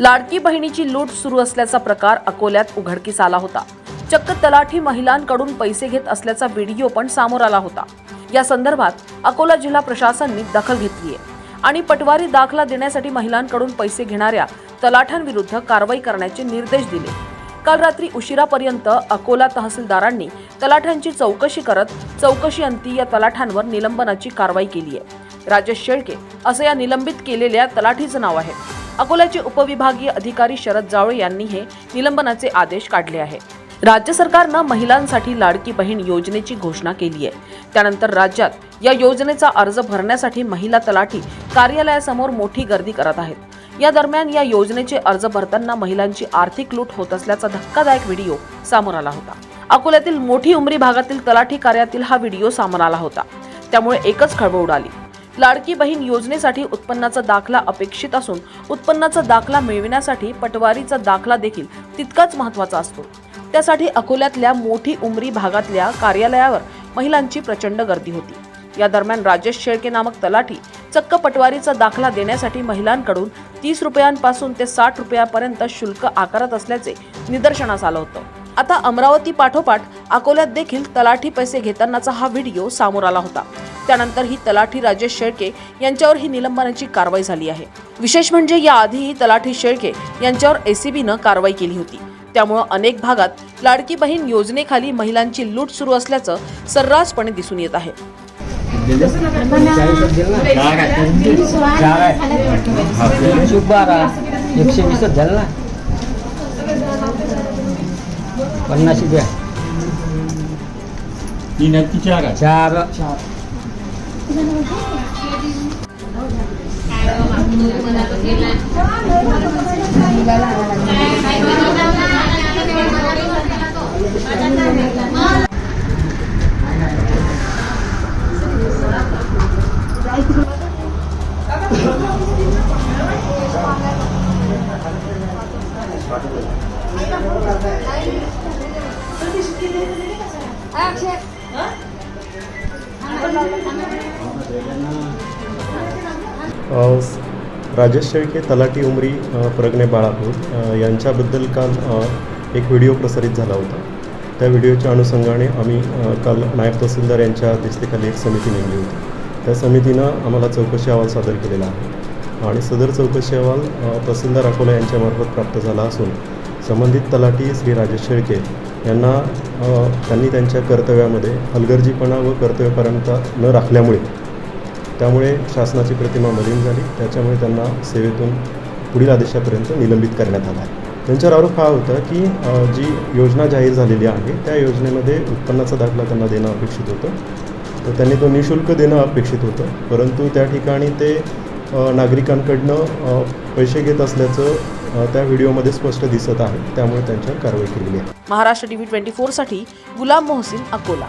लाडकी बहिणीची लूट सुरू असल्याचा प्रकार अकोल्यात उघडकीस आला होता. चक्क तलाठी महिलांकडून पैसे घेत असल्याचा व्हिडिओ पण समोर आला होता. या संदर्भात अकोला जिल्हा प्रशासनाने दखल घेतली आहे आणि पटवारी दाखला देण्यासाठी महिलांकडून पैसे घेणाऱ्या तलाठ्यांविरुद्ध कारवाई करण्याचे निर्देश दिले. काल रात्री उशिरापर्यंत अकोला तहसीलदारांनी तलाठ्यांची चौकशी करत चौकशी अंती या तलाठ्यांवर निलंबनाची कारवाई केली आहे राजेश शेळके असं या निलंबित केलेल्या तलाठीचं नाव आहे. अकोल्याचे उपविभागीय अधिकारी शरद जावळे यांनी हे निलंबनाचे आदेश काढले आहे. राज्य सरकारनं महिलांसाठी लाडकी बहीण योजनेची घोषणा केली आहे. त्यानंतर राज्यात या योजनेचा अर्ज भरण्यासाठी महिला तलाठी कार्यालयासमोर मोठी गर्दी करत आहेत. या दरम्यान या योजनेचे अर्ज भरताना महिलांची आर्थिक लूट होत असल्याचा धक्कादायक व्हिडिओ समोर आला होता. अकोल्यातील मोठी उमरी भागातील तलाठी कार्यातील हा व्हिडिओ समोर आला होता. त्यामुळे एकच खळबळ उडाली. लाडकी बहीण योजनेसाठी उत्पन्नाचा दाखला अपेक्षित असून उत्पन्नाचा दाखला मिळविण्यासाठी पटवारीचा दाखला देखील तितकाच महत्त्वाचा असतो. त्यासाठी अकोल्यातल्या मोठी उमरी भागातल्या कार्यालयावर महिलांची प्रचंड गर्दी होती. या दरम्यान राजेश शेळके नामक तलाठी चक्क पटवारीचा दाखला देण्यासाठी महिलांकडून तीस रुपयांपासून ते साठ रुपयापर्यंत शुल्क आकारत असल्याचे निदर्शनास आलं होतं. आता अमरावती पाठोपाठ अकोल्यात देखील तलाठी पैसे घेतानाचा हा व्हिडिओ समोर आला होता. त्यानंतर ही तलाठी राजेश शेळके यांच्यावर ही निलंबनाची कारवाई झाली आहे. विशेष म्हणजे याआधीही तलाठी शेळके यांच्यावर एसीबीनं कारवाई केली होती. त्यामुळं अनेक भागात लाडकी बहीण योजनेखाली महिलांची लूट सुरू असल्याचं सर्रासपणे दिसून येत आहे. एकशे वीसच झालं ना? पन्नास द्या ती नक्की चार. आहे चार अ, राजेश शेळके तलाटी उमरी प्रज्ञे बाळापूर यांच्याबद्दल काल एक व्हिडिओ प्रसारित झाला होता. त्या व्हिडिओच्या अनुषंगाने आम्ही काल नायब तहसीलदार यांच्या दिसतेखाली एक समिती नेमली होती. त्या समितीनं आम्हाला चौकशी अहवाल सादर केलेला आहे. आणि सदर चौकशी अहवाल तहसीलदार अकोला यांच्यामार्फत प्राप्त झाला असून संबंधित तलाटी श्री राजेश शेळके यांना त्यांनी त्यांच्या कर्तव्यामध्ये हलगर्जीपणा व कर्तव्यपरायणता न राखल्यामुळे त्यामुळे शासनाची प्रतिमा मलिन झाली. त्याच्यामुळे त्यांना सेवेतून पुढील आदेशापर्यंत निलंबित करण्यात आला आहे. त्यांच्यावर आरोप हा होता की जी योजना जाहीर झालेली आहे त्या योजनेमध्ये उत्पन्नाचा दाखला त्यांना देणं अपेक्षित होतं. तर त्यांनी तो निशुल्क देणं अपेक्षित होतं. परंतु त्या ठिकाणी ते नागरिकांकडनं पैसे घेत असल्याचं त्या व्हिडिओमध्ये स्पष्ट दिसत आहे. त्यामुळे त्यांच्यावर कारवाई केलेली आहे. महाराष्ट्र टीव्ही ट्वेंटी साठी गुलाम मोहसिन अकोला.